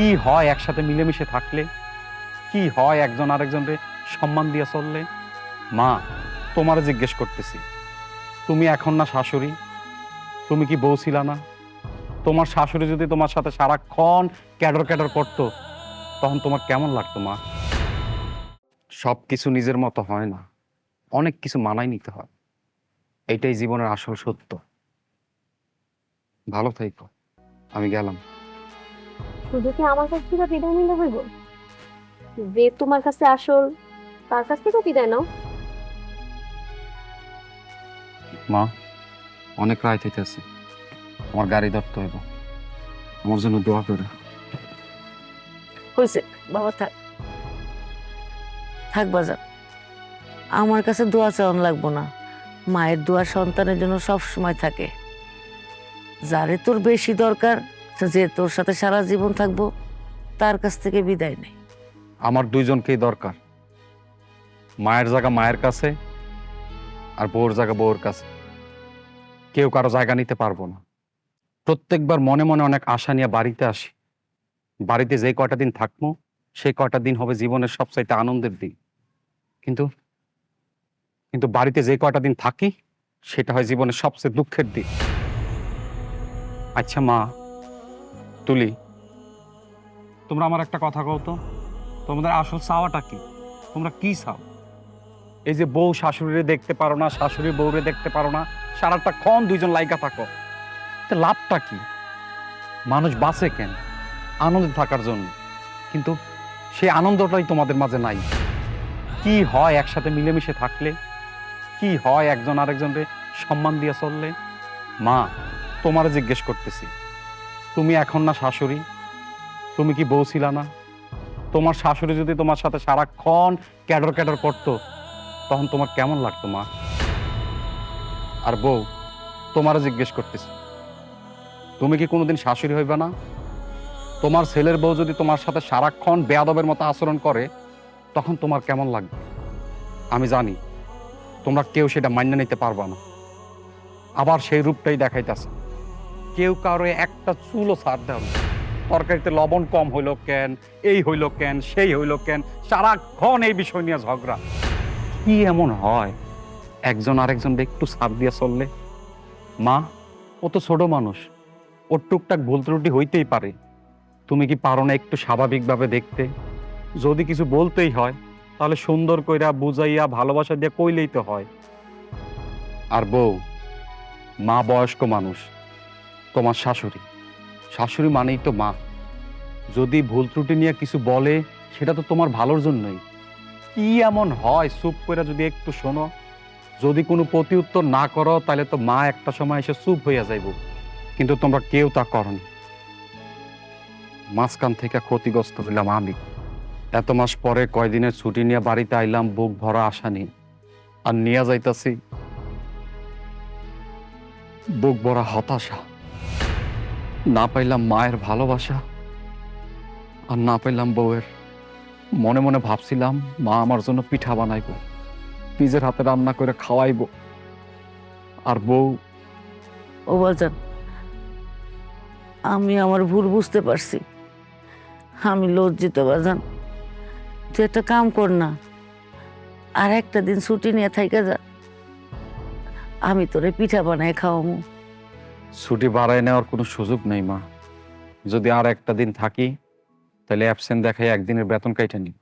কি হয় একসাথে মিলেমিশে থাকলে? কি হয় একজন আরেকজনকে সম্মান দিয়ে চললে? মা, তোমারে জিজ্ঞেস করতেছি, তুমি এখন না শাশুড়ি? তুমি কি বউ ছিলা না? তোমার শাশুড়ি যদি তোমার সাথে সারাক্ষণ ক্যাডর ক্যাডর করতো, তখন তোমার কেমন লাগতো, মা? সব কিছু নিজের মতো হয় না। অনেক কিছু মানাই নিতে হয়। এটাই জীবনের আসল সত্য। ভালো থাইকো। আমি গেলাম। শুধু কি আমার কাছ থেকে বিদায় নিলে হইব? যে তোমার কাছে আসল তার কাছ থেকে বিদায় নাও। মা অনেক রাত হইতেছে। আমার গাড়ি ধরতে হইব। আমার জন্য দোয়া করে। হয়েছে বাবা থাক। থাক বাজার আমার কাছে দোয়া চাওয়ান লাগবো না। মায়ের দোয়া সন্তানের জন্য সব সময় থাকে। যারে তোর বেশি দরকার যে তোর সাথে সারা জীবন থাকব, তার কাছ থেকে বিদায় নেই আমার দুইজনকেই দরকার। মায়ের জায়গা মায়ের কাছে, আর বউর জায়গা বউর কাছে। কেউ কারও জায়গা নিতে পারব না। প্রত্যেকবার মনে মনে অনেক আশা নিয়ে বাড়িতে আসি। বাড়িতে যে কয়টা দিন থাকব, সেই কয়টা দিন হবে জীবনের সবচাইতে আনন্দের দিন। কিন্তু কিন্তু বাড়িতে যে কয়টা দিন থাকি, সেটা হয় জীবনের সবচেয়ে দুঃখের দিন। আচ্ছা মা তুলি। তোমরা আমার একটা কথা কও তো। তোমাদের আসল চাওয়াটা কি? তোমরা কি চাও? এই যে বউ শাশুড়িরে দেখতে পারো না শাশুড়ি বউরে দেখতে পারো না সারাটা ক্ষণ দুইজন লাইকা থাকো। তো লাভটা কি? মানুষ বাঁচে কেন? আনন্দে থাকার জন্য। কিন্তু সেই আনন্দটাই তোমাদের মাঝে নাই। কি হয় একসাথে মিলেমিশে থাকলে? কি হয় একজন আরেকজনকে সম্মান দিয়ে চললে? মা তোমারে জিজ্ঞেস করতেছি। তুমি এখন না শাশুড়ি? তুমি কি বউ ছিলা না? তোমার শাশুড়ি যদি তোমার সাথে সারাক্ষণ ক্যাডর ক্যাডর করতো, তখন তোমার কেমন লাগতো মা? আর বউ তোমারও জিজ্ঞেস করতেছি, তুমি কি কোনোদিন শাশুড়ি হইবে না? তোমার ছেলের বউ যদি তোমার সাথে সারাক্ষণ বেয়াদবের মতো আচরণ করে, তখন তোমার কেমন লাগবে? আমি জানি, তোমরা কেউ সেটা মান্য নিতে পারবা না। আবার সেই রূপটাই দেখাইতেছে। কেউ কারও একটা চুলও ছাড় দেয় না। তরকারিতে লবণ কম হইল কেন, এই হইল কেন, সেই হইল কেন, সারাক্ষণ এই বিষয় নিয়ে ঝগড়া। কি এমন হয়? একজন আরেকজনকে একটু ছাড় দিয়ে চললে? মা, ও তো ছোট মানুষ। ওর টুকটাক ভুল ত্রুটি হইতেই পারে। তুমি কি পারো না একটু স্বাভাবিকভাবে দেখতে? যদি কিছু বলতেই হয়, তাহলে সুন্দর কইরা বুঝাইয়া ভালোবাসা দিয়ে কইলেই তো হয়। আর বউ, মা বয়স্ক মানুষ। তোমার শাশুড়ি। শাশুড়ি মানেই তো মা। যদি ভুল ত্রুটি নিয়ে কিছু বলে, সেটা তো তোমার ভালোর জন্যই। কি এমন হয়, চুপ করে যদি একটু শোনো। যদি কোনো প্রতি উত্তর না করো, তাহলে তো মা একটা সময় এসে চুপ হইয়া যাইব। কিন্তু তোমরা কেউ তা করনি মাঝখান থেকে ক্ষতিগ্রস্ত হইলাম আমি। এত মাস পরে কয়দিনের ছুটি নিয়ে বাড়িতে আইলাম, বুক ভরা আশা নিয়ে। আর নিয়ে যাইতাছি, বুক ভরা হতাশা। না পাইলাম মায়ের ভালোবাসা আর না পাইলাম বউয়ের। মনে মনে ভাবছিলাম, মা আমার জন্য পিঠা বানাইবো, নিজের হাতে রান্না করে খাওয়াইবো। আর বউ? ও বাজান, আমি আমার ভুল বুঝতে পারছি। আমি লজ্জিত বাজান, তুই একটা কাম কর না, আর একটা দিন ছুটি নিয়ে থাইকা যা। আমি তোরে পিঠা বানায় খাওয়ামু। ছুটি বাড়ায় নেওয়ার কোনো সুযোগ নেই মা। যদি আর একটা দিন থাকি তাহলে অ্যাবসেন্ট দেখাই একদিনের বেতন কাইটা নি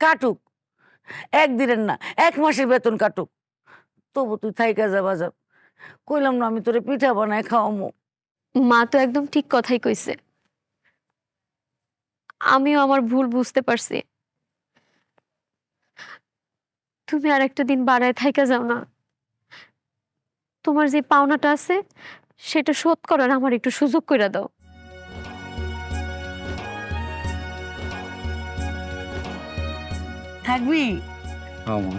কাটুক। একদিনের না এক মাসের বেতন কাটুক। তবু তুই থাইকা যাবা যাব কইলাম না আমি তোরে পিঠা বানায় খাওয়ামু। মা তো একদম ঠিক কথাই কইছে। আমিও আমার ভুল বুঝতে পারছি। তুমি আর একটা দিন বাড়ায় থাইকা যাও না। তোমার যে পাওনাটা আছে সেটা শোধ করার আমার একটু সুযোগ করে দাও। থাকবি? আমার